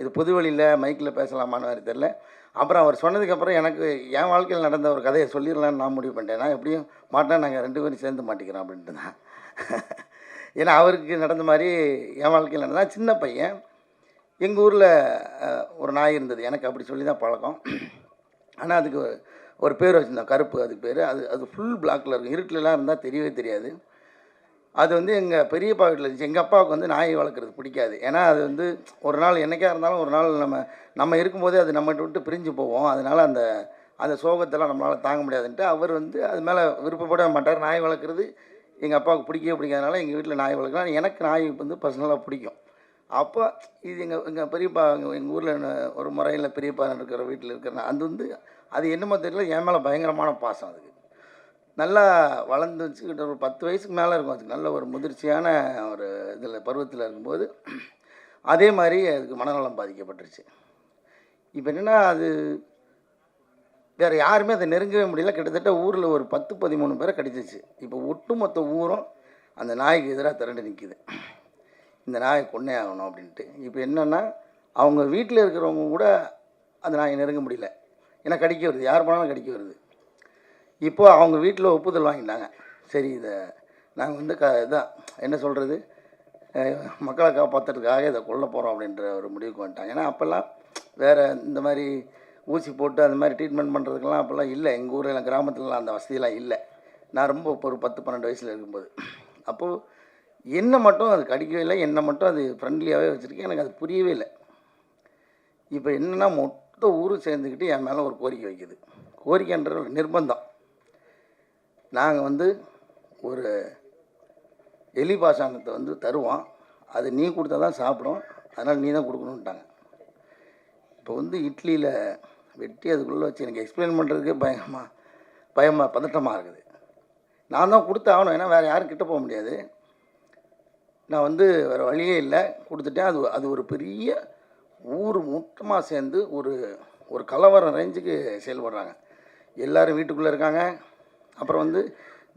இது பொது வழியில் மைக்கில் பேசலாமான்னு வேறு தெரில அப்புறம் அவர் சொன்னதுக்கப்புறம் எனக்கு என் வாழ்க்கையில் நடந்த ஒரு கதையை சொல்லிடலான்னு நான் முடிவு பண்ணிட்டேன். நான் எப்படியும் மாட்டேன். நாங்கள் ரெண்டு பேரும் சேர்ந்து மாட்டிக்கிறோம் அப்படின்ட்டு தான். ஏன்னா அவருக்கு நடந்த மாதிரி என் வாழ்க்கையில் நடந்தா சின்ன பையன். எங்கள் ஊரில் ஒரு நாய் இருந்தது. எனக்கு அப்படி சொல்லி தான் பழக்கம். ஆனால் அதுக்கு ஒரு- ஒரு பேர் வச்சுருந்தோம். கருப்பு அதுக்கு பேர். அது அது ஃபுல் பிளாக்கில் இருக்கும். இருட்டிலலாம் இருந்தால் தெரியவே தெரியாது. அது வந்து எங்கள் பெரியப்பா வீட்டில் இருந்துச்சு. எங்கள் அப்பாவுக்கு வந்து நாய் வளர்க்குறது பிடிக்காது. ஏன்னா அது வந்து ஒரு நாள் என்னைக்கா இருந்தாலும் ஒரு நாள் நம்ம நம்ம இருக்கும்போதே அது நம்மகிட்ட விட்டு பிரிஞ்சு போவோம். அதனால் அந்த அந்த சோகத்தெல்லாம் நம்மளால் தாங்க முடியாதுன்ட்டு அவர் வந்து அது மேலே விருப்பப்பட மாட்டார். நாய் வளர்க்குறது எங்கள் அப்பாவுக்கு பிடிக்கவே பிடிக்காதனால எங்கள் வீட்டில் நாய் வளர்க்கலாம். எனக்கு நாய் வந்து பர்சனலாக பிடிக்கும். அப்போ இது எங்கள் எங்கள் பெரியப்பா எங்கள் ஊரில் ஒரு முறையில் பெரியப்பா இருக்கிற வீட்டில் இருக்கிற அது வந்து அது என்னமோ தெரியல. என் மேலே பயங்கரமான பாசம் அதுக்கு. நல்லா வளர்ந்து வச்சுக்கிட்ட ஒரு பத்து வயசுக்கு மேலே இருக்கும் அதுக்கு. நல்ல ஒரு முதிர்ச்சியான ஒரு இதில் பருவத்தில் இருக்கும்போது அதே மாதிரி அதுக்கு மனநலம் பாதிக்கப்பட்டுருச்சு. இப்போ என்னென்னா அது வேறு யாருமே அதை நெருங்கவே முடியல. கிட்டத்தட்ட ஊரில் ஒரு பத்து பதிமூணு பேரை கடிச்சிச்சு. இப்போ ஒட்டுமொத்த ஊரும் அந்த நாய்க்கு எதிராக திரண்டு நிற்கிது இந்த நாயை கொன்னே ஆகணும் அப்படின்ட்டு. இப்போ என்னென்னா அவங்க வீட்டில் இருக்கிறவங்க கூட அந்த நாயை நெருங்க முடியல. ஏன்னா கடிக்க வருது. யார் போனாலும் கடிக்க வருது. இப்போ அவங்க வீட்டில் ஒப்புதல் வாங்கிட்டாங்க. சரி இதை நாங்கள் வந்து க இதான் என்ன சொல்கிறது மக்களை காப்பாற்றுறதுக்காக இதை கொல்ல போகிறோம் அப்படின்ற ஒரு முடிவுக்கு வந்துட்டாங்க. ஏன்னா அப்போல்லாம் வேறு இந்த மாதிரி ஊசி போட்டு அந்த மாதிரி ட்ரீட்மெண்ட் பண்ணுறதுக்கெல்லாம் அப்போல்லாம் இல்லை. எங்கள் ஊரில் கிராமத்துலலாம் அந்த வசதியெல்லாம் இல்லை. நான் ரொம்ப இப்போ ஒரு பத்து பன்னெண்டு வயசில் இருக்கும்போது. அப்போது என்னை மட்டும் அது கடிக்கவே இல்லை. என்னை மட்டும் அது ஃப்ரெண்ட்லியாகவே வச்சுருக்கேன். எனக்கு அது புரியவே இல்லை. இப்போ என்னென்னா மொத்த ஊரும் சேர்ந்துக்கிட்டு என் மேலே ஒரு கோரிக்கை வைக்குது. கோரிக்கைன்ற ஒரு நிர்பந்தம். நாங்கள் வந்து ஒரு எலி பாசானத்தை வந்து தருவோம். அது நீ கொடுத்தா தான் சாப்பிடும். அதனால் நீ தான் கொடுக்கணுன்ட்டாங்க இப்போ வந்து இட்லியில் வெட்டி அதுக்குள்ளே வச்சு எனக்கு எக்ஸ்பிளைன் பண்ணுறதுக்கே பயமாக பயமாக பதட்டமாக இருக்குது. நான் தான் கொடுத்து ஆகணும். ஏன்னா வேறு யாரும் கிட்ட போக முடியாது. நான் வந்து வேறு வழியே இல்லை. கொடுத்துட்டேன். அது அது ஒரு பெரிய ஊர் மொத்தமாக சேர்ந்து ஒரு ஒரு கலவரம் ரேஞ்சுக்கு செயல்படுறாங்க. எல்லோரும் வீட்டுக்குள்ளே இருக்காங்க. அப்புறம் வந்து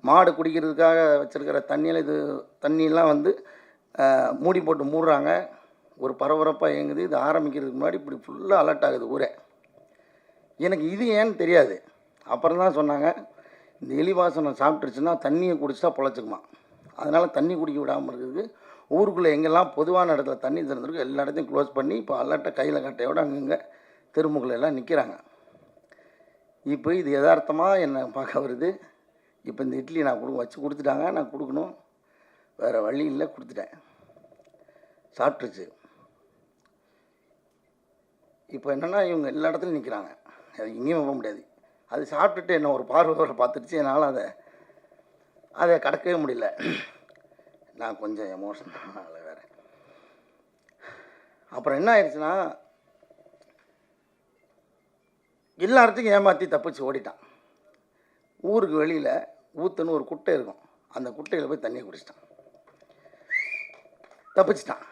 மாடு குடிக்கிறதுக்காக வச்சுருக்கிற தண்ணியில் இது தண்ணியெல்லாம் வந்து மூடி போட்டு மூடுறாங்க. ஒரு பரபரப்பாக இயங்குது. இது ஆரம்பிக்கிறதுக்கு முன்னாடி இப்படி ஃபுல்லாக அலர்ட் ஆகுது ஊரே. எனக்கு இது ஏன்னு தெரியாது. அப்புறம் தான் சொன்னாங்க இந்த எலி வாசனை சாப்பிட்டுருச்சுன்னா தண்ணியை குடிச்சா பொழைச்சிக்குமா அதனால் தண்ணி குடிக்க விடாமல் இருக்கிறதுக்கு ஊருக்குள்ளே எங்கெல்லாம் பொதுவான இடத்துல தண்ணி திறந்துருக்கு எல்லா இடத்தையும் க்ளோஸ் பண்ணி இப்போ அலர்ட்டாக கையில் கட்டையோடு அங்கங்கே தெருமுகளை எல்லாம் நிற்கிறாங்க இப்போ இது யதார்த்தமாக என்னை பார்க்க வருது இப்போ இந்த இட்லி நான் கொடுக்க வச்சு கொடுத்துட்டாங்க நான் கொடுக்கணும். வேறு வழி இல்லை கொடுத்துட்டேன். சாப்பிட்ருச்சு இப்போ என்னென்னா இவங்க எல்லா இடத்துலையும் நிற்கிறாங்க அது எங்கேயும் போக முடியாது. அது சாப்பிட்டுட்டு என்ன ஒரு பார்வை வர பார்த்துருச்சு. என்னால் அதை அதை கடக்கவே முடியல. நான் கொஞ்சம் எமோஷனல் வேறு. அப்புறம் என்ன ஆயிடுச்சுன்னா எல்லா இடத்துக்கும் ஏமாற்றி தப்பிச்சு ஓடிட்டான். ஊருக்கு வெளியில் ஊத்துன்னு ஒரு குட்டை இருக்கும். அந்த குட்டையில் போய் தண்ணியை குடிச்சிட்டான். தப்பிச்சிட்டான்.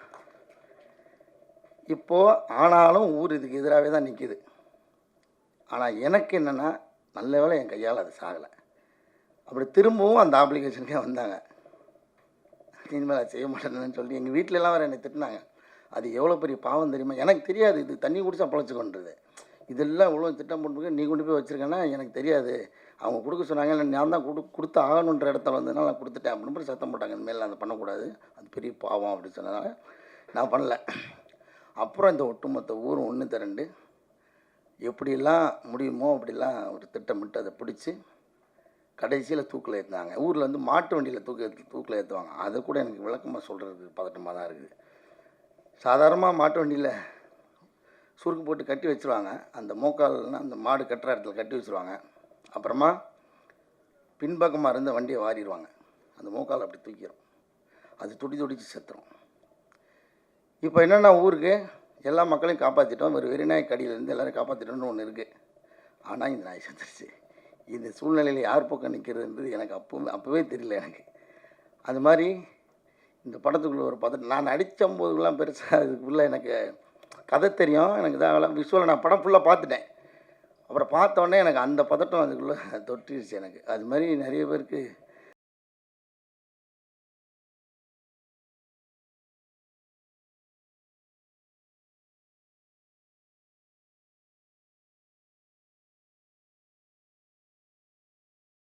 இப்போது ஆனாலும் ஊர் இதுக்கு எதிராகவே தான் நிற்கிது ஆனால் எனக்கு என்னென்னா நல்ல வேலை என் கையால் அது சாகலை. அப்படி திரும்பவும் அந்த ஆப்ளிகேஷனுக்கே வந்தாங்க. இனிமேல் அதை செய்ய மாட்டேன்னு சொல்லி எங்கள் வீட்டிலலாம் வேறு என்னை திட்டினாங்க. அது எவ்வளோ பெரிய பாவம் தெரியுமா? எனக்கு தெரியாது. இது தண்ணி குடிச்சா பொழைச்சிக்கொன்றது இதெல்லாம் இவ்வளோ திட்டம் போட்டு நீ கொண்டு போய் வச்சுருக்கேன்னா எனக்கு தெரியாது. அவங்க கொடுக்க சொன்னாங்க இல்லை நான் தான் கொடு கொடுத்து ஆகணுன்ற இடத்துல வந்ததுனால நான் கொடுத்துட்டேன் அப்படின்னு சத்தம் போட்டாங்க. இனிமேல் அதை பண்ணக்கூடாது. அது பெரிய பாவம் அப்படின்னு சொன்னதுனால நான் பண்ணல. அப்புறம் இந்த ஒட்டுமொத்த ஊரும் ஒன்று திரண்டு எப்படிலாம் முடியுமோ அப்படிலாம் ஒரு திட்டமிட்டு அதை பிடிச்சி கடைசியில் தூக்கில் ஏற்றினாங்க ஊரில் வந்து மாட்டு வண்டியில் தூக்க தூக்கில் ஏற்றுவாங்க அதை கூட எனக்கு விளக்கமாக சொல்கிறதுக்கு பதட்டமாக தான் இருக்குது. சாதாரணமாக மாட்டு வண்டியில் சுருக்கு போட்டு கட்டி வச்சுருவாங்க. அந்த மூக்கால்னால் அந்த மாடு கட்டுற இடத்துல கட்டி வச்சுருவாங்க. அப்புறமா பின்பக்கமாக இருந்த வண்டியை வாரிடுவாங்க. அந்த மூக்கால் அப்படி தூக்கிடும் அது துடி துடிச்சு செத்துரும். இப்போ என்னென்னா ஊருக்கு? எல்லா மக்களையும் காப்பாற்றிட்டோம் ஒரு வெறிநாய் கடியிலேருந்து எல்லோரும் காப்பாற்றிட்டோம்னு ஒன்று இருக்குது ஆனால் இந்த நாய் செத்துருச்சு. இந்த சூழ்நிலையில் யார் பக்கம் நிற்கிறதுன்றது எனக்கு அப்போவே அப்போவே தெரியல எனக்கு. அது மாதிரி இந்த படத்துக்குள்ளே ஒரு பதட்டம். நான் நடித்த போதுலாம் பெருசாக அதுக்குள்ளே எனக்கு கதை தெரியும் எனக்கு தான் விஷுவலை நான் படம் ஃபுல்லாக பார்த்துட்டேன். அப்புறம் பார்த்தோன்னே எனக்கு அந்த பதட்டம் அதுக்குள்ளே தொட்டிருச்சு எனக்கு. அது மாதிரி நிறைய பேருக்கு